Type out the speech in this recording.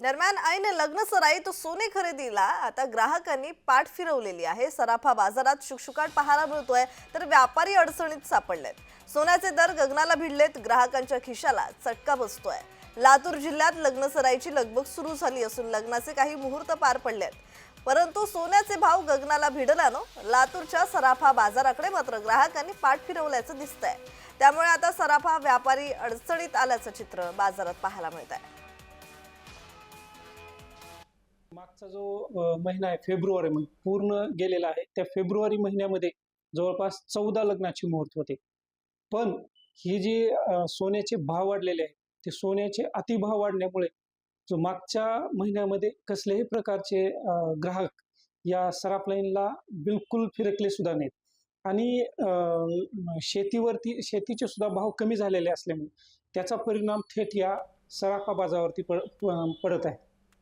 दरम्यान आईने लग्न सराईत सोने खरेदीला आता ग्राहकांनी पाठ फिरवलेली आहे. सराफा बाजारात शुकशुकाट पाहायला मिळतोय तर व्यापारी अडचणीत सापडलेत. सोन्याचे दर गगनाला भिडलेत ग्राहकांच्या खिशाला चटका बसतोय. लातूर जिल्ह्यात लग्न सराईची लगबग सुरू झाली असून लग्नाचे काही मुहूर्त पार पडलेत. परंतु सोन्याचे भाव गगनाला भिडल्यानं लातूरच्या सराफा बाजाराकडे मात्र ग्राहकांनी पाठ फिरवल्याचं दिसतंय. त्यामुळे आता सराफा व्यापारी अडचणीत आल्याचं चित्र बाजारात पाहायला मिळत आहे मागचा जो महिना आहे फेब्रुवारी महिना पूर्ण गेलेला आहे. त्या फेब्रुवारी महिन्यामध्ये जवळपास चौदा लग्नाचे मुहूर्त होते. पण ही जी सोन्याचे भाव वाढलेले आहेत ते सोन्याचे अतिभाव वाढल्यामुळे जो मागच्या महिन्यामध्ये कसल्याही प्रकारचे ग्राहक या सराफ लाईनला बिलकुल फिरकले सुद्धा नाहीत. आणि शेतीवरती शेतीचे सुद्धा भाव कमी झालेले असल्यामुळे त्याचा परिणाम थेट या सराफा बाजारावरती पड प- पडत आहे.